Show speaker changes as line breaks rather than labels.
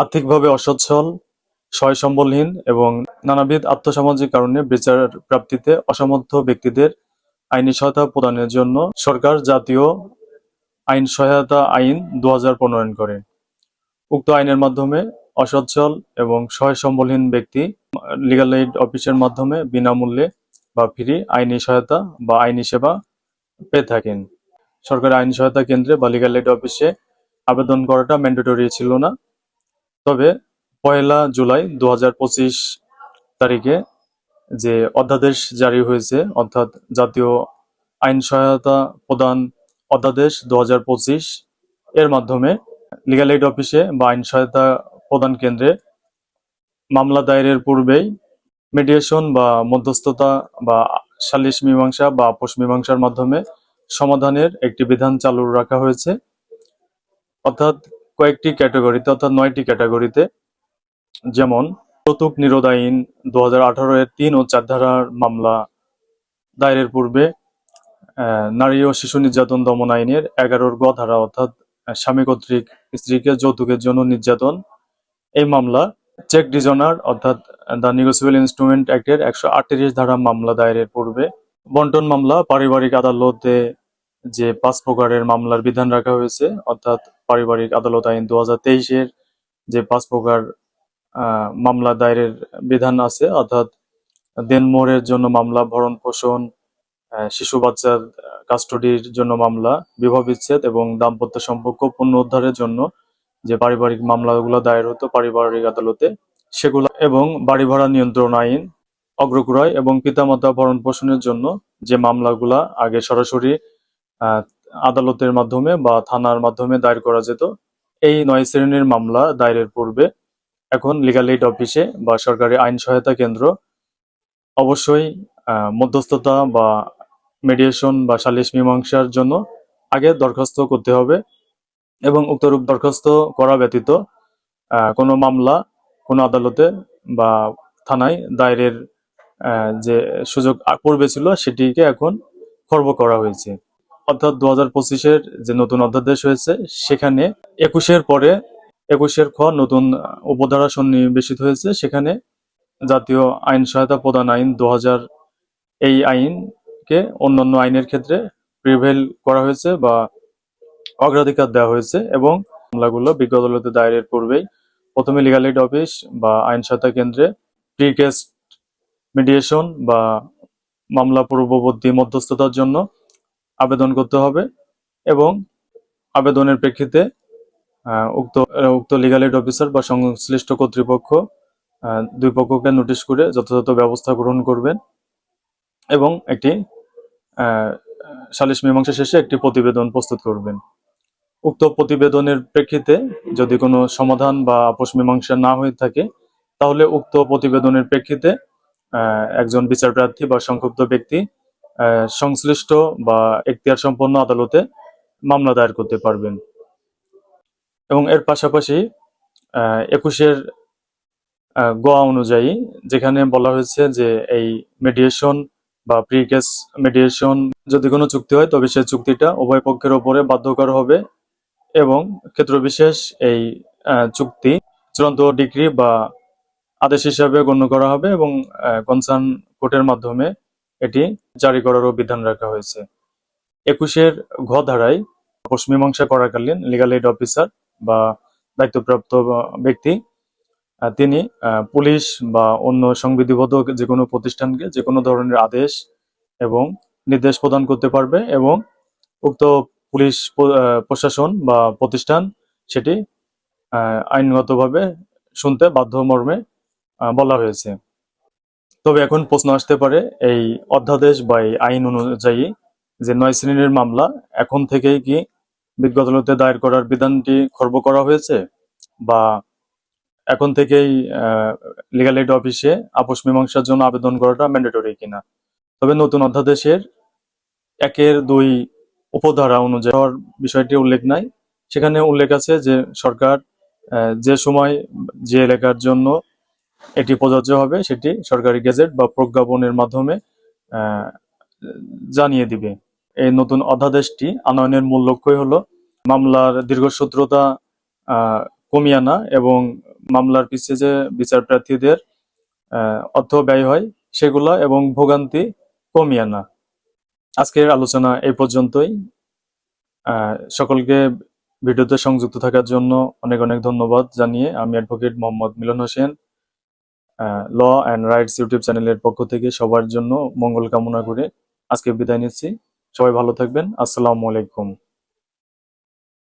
আর্থিকভাবে অসচ্ছল সয় সম্বলহীন এবং নানাবিধ আর্থসামাজিক কারণে বিচার প্রাপ্তিতে অসমর্থ ব্যক্তিদের আইনি সহায়তা প্রদানের জন্য সরকার জাতীয় আইন সহায়তা আইন দু প্রণয়ন করে। উক্ত আইনের মাধ্যমে অসচ্ছল এবং সহায় সম্বলহীন ব্যক্তি লিগাল এইড অফিসের মাধ্যমে বিনামূল্যে বা ফ্রি আইনি সহায়তা বা আইনি সেবা পেয়ে থাকেন। সরকারি আইনি সহায়তা কেন্দ্রে বা লিগাল এইড অফিসে আবেদন করাটা ম্যান্ডেটরি ছিল না। তবে পয়লা জুলাই দু হাজার পঁচিশ তারিখে যে অধ্যাদেশ জারি হয়েছে, অর্থাৎ জাতীয় আইন সহায়তা প্রদান অধ্যাদেশ দু হাজার পঁচিশ, এর মাধ্যমে লিগাল এইড অফিসে বা আইন সহায়তা প্রদান কেন্দ্রে মামলা দায়েরের পূর্বেই মিডিয়েশন বা মধ্যস্থতা বা সালিশ মীমাংসা বা আপোষ মীমাংসার মাধ্যমে সমাধানের একটি বিধান চালু রাখা হয়েছে। অর্থাৎ কয়েকটি ক্যাটাগরিতে অর্থাৎ নয়টি ক্যাটাগরিতে, যেমন যৌতুক নিরোধ আইন দুহাজার আঠারো এর তিন ও চার ধারার মামলা, দায়েরের পূর্বে নারী ও শিশু নির্যাতন দমন আইনের এগারোর গ ধারা অর্থাৎ স্বামী কর্তৃক স্ত্রীকে যৌতুকের জন্য নির্যাতন। এই মামলা চেক ডিজনার অর্থাৎ দ্য নিগোসিয়েবল ইনস্ট্রুমেন্ট অ্যাক্টের একশো আটত্রিশ ধারা মামলা দায়েরের পূর্বে। বন্টন মামলা পারিবারিক আদালতে যে পাঁচ প্রকারের মামলার বিধান রাখা হয়েছে, অর্থাৎ পারিবারিক আদালত আইন দু হাজার তেইশের যে পাঁচ প্রকার মামলা দায়েরের বিধান আছে, অর্থাৎ দেনমোহরের জন্য মামলা, ভরণ পোষণ শিশু বাচ্চার কাস্টডির জন্য মামলা, বিবাহ বিচ্ছেদ এবং দাম্পত্য সম্পর্ক পুনরুদ্ধারের জন্য যে পারিবারিক মামলাগুলো দায়ের হতো পারিবারিক আদালতে, সেগুলো এবং বাড়ি ভাড়া নিয়ন্ত্রণ আইন অগ্রকুড়ায় এবং পিতামাতা ভরণ পোষণের জন্য যে মামলাগুলা আগে সরাসরি আদালতের মাধ্যমে বা থানার মাধ্যমে দায়ের করা যেত। এই নয় শ্রেণির মামলা দায়েরের পূর্বে এখন লিগাল এইড অফিসে বা সরকারি আইন সহায়তা কেন্দ্র অবশ্যই মধ্যস্থতা বা মেডিয়েশন বা সালিশ মীমাংসার জন্য আগে দরখাস্ত করতে হবে এবং উক্তরূপ দরখাস্ত করা ব্যতীত কোনো মামলা কোনো আদালতে বা থানায় দায়েরের যে সুযোগ পূর্বে ছিল সেটিকে এখন খর্ব করা হয়েছে। অর্থাৎ দু হাজার পঁচিশের যে নতুন অধ্যাদেশ হয়েছে, সেখানে একুশের পরে একুশের খ নতুন উপধারা সন্নিবেশিত হয়েছে। সেখানে জাতীয় আইন সহায়তা প্রদান আইন দু হাজার এই আইনকে অন্যান্য আইনের ক্ষেত্রে প্রিভেল করা হয়েছে বা অগ্রাধিকার দেওয়া হয়েছে এবং মামলাগুলো বিজ্ঞ আদালতে দায়েরের পূর্বেই প্রথমে লিগাল এইড অফিস বা আইন সহায়তা কেন্দ্রে প্রি কেস মিডিয়েশন বা মামলা পূর্ববর্তী মধ্যস্থতার জন্য আবেদন করতে হবে এবং আবেদনের প্রেক্ষিতে উক্ত উক্ত লিগাল এইড অফিসার বা সংশ্লিষ্ট কর্তৃপক্ষ দুই পক্ষকে নোটিশ করে যথাযথ ব্যবস্থা গ্রহণ করবেন এবং একটি সালিশ মীমাংসা শেষে একটি প্রতিবেদন প্রস্তুত করবেন। উক্ত প্রতিবেদনের প্রেক্ষিতে যদি কোনো সমাধান বা আপোষ মীমাংসা না হয়ে থাকে, তাহলে উক্ত প্রতিবেদনের প্রেক্ষিতে একজন বিচার প্রার্থী বা সংক্ষুব্ধ ব্যক্তি সংশ্লিষ্ট বা এখতিয়ার সম্পন্ন আদালতে মামলা দায়ের করতে পারবেন। এবং এর পাশাপাশি একুশের আহ, গ অনুযায়ী যেখানে বলা হয়েছে যে এই মেডিয়েশন বা প্রি কেস মেডিয়েশন যদি কোনো চুক্তি হয় তবে সেই চুক্তিটা উভয় পক্ষের ওপরে বাধ্যকর হবে এবং ক্ষেত্রবিশেষ এই চুক্তি চূড়ান্ত ডিগ্রি বা আদেশ হিসাবে গণ্য করা হবে এবং কনসার্ন কোর্টের মাধ্যমে এটি জারি করারও বিধান রাখা হয়েছে। একুশের ঘ ধারায় আপোষ করাকালীন লিগাল এইড অফিসার বা দায়িত্বপ্রাপ্ত ব্যক্তি তিনি পুলিশ বা অন্য সংবিধিবদ্ধ যে কোনো প্রতিষ্ঠানকে যে কোনো ধরনের আদেশ এবং নির্দেশ প্রদান করতে পারবে এবং উক্ত পুলিশ প্রশাসন বা প্রতিষ্ঠান সেটি আইনগতভাবে শুনতে বাধ্য মর্মে বলা হয়েছে। তবে এখন প্রশ্ন আসতে পারে, এই অধ্যাদেশ বা এই আইন অনুযায়ী যে নয় শ্রেণির মামলা, এখন থেকেই কি বিজ্ঞ আদালতে দায়ের করার বিধানটি খর্ব করা হয়েছে? বা এখন থেকেই লিগাল এইড অফিসে আপোষ মীমাংসার জন্য আবেদন করাটা ম্যান্ডেটরি কিনা? তবে নতুন অধ্যাদেশের একের দুই উপধারা অনুযায়ী বিষয়টি উল্লেখ নাই। সেখানে উল্লেখ আছে যে সরকার যে সময় যে এলাকার জন্য এটি প্রযোজ্য হবে, সেটি সরকারি গেজেট বা প্রজ্ঞাপনের মাধ্যমে জানিয়ে দিবে। এই নতুন অধ্যাদেশটি আনয়নের মূল লক্ষ্যই হলো মামলার দীর্ঘসূত্রতা কমিয়ে আনা এবং মামলার পিছিয়ে যে বিচার প্রার্থীদের অর্থ ব্যয় হয় সেগুলো এবং ভোগান্তি কমিয়ে আনা। আজকের আলোচনা এই পর্যন্তই। সকলকে ভিডিওতে সংযুক্ত থাকার জন্য অনেক অনেক ধন্যবাদ জানিয়ে আমি advocate Mohammad Milon Hossain. Law and rights YouTube চ্যানেলের পক্ষ থেকে সবার জন্য মঙ্গল কামনা করে আজকে বিদায় নিচ্ছি। সবাই ভালো থাকবেন। আসসালামু আলাইকুম।